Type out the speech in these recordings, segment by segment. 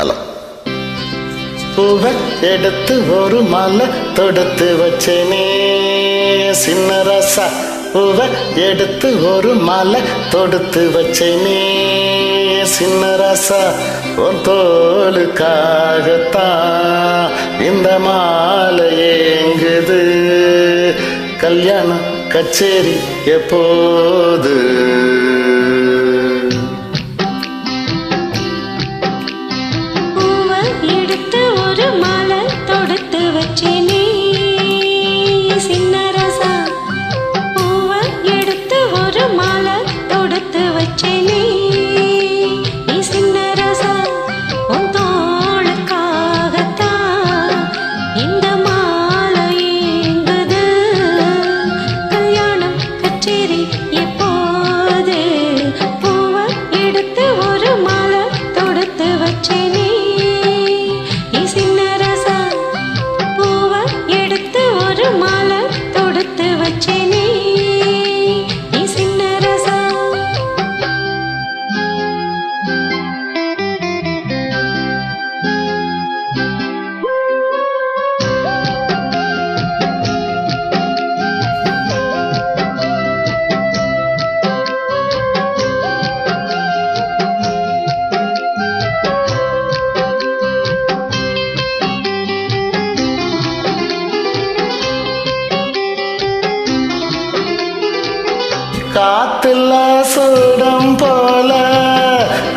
Hello பூவை எடுத்து ஒரு மலை தொடுத்து வச்சேனே. சின்ன ரசா பூவை எடுத்து ஒரு மலை தொடுத்து வச்சேனே. சின்ன ரசா உன் தோலுக்காகத்தான் இந்த மாலை ஏங்குது. கல்யாணம் கச்சேரி எப்போது? காத்துல சூடம் போல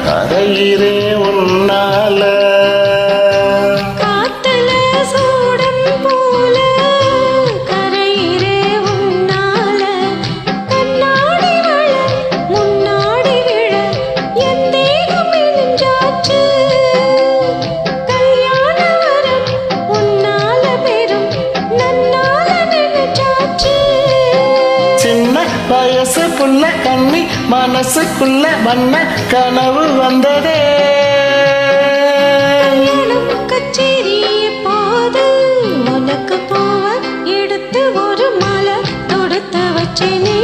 கரையிறே உன்னால. மனசுக்குள்ள வண்ண கனவு வந்ததே. உனக்கு போவ எடுத்து ஒரு மலை தொடுத்து வச்சேனே.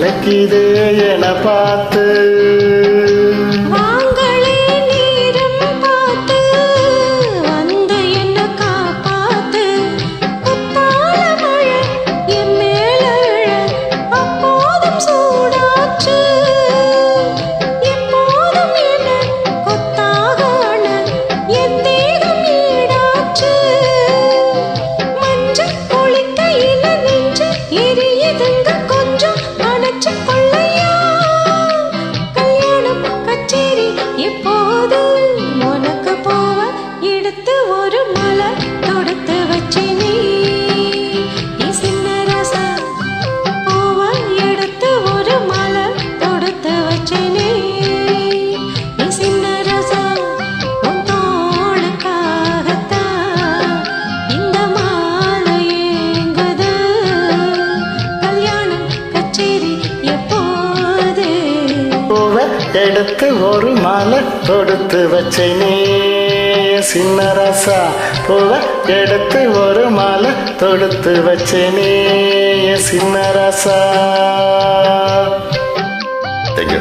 கலக்கிதே என பார்த்து எடுத்து ஒரு மாலை தொடுத்து வச்சேனே. சின்ன ரசா பூவை எடுத்து ஒரு மாலை தொடுத்து வச்சேனே சின்ன ரசா தேங்க்யூ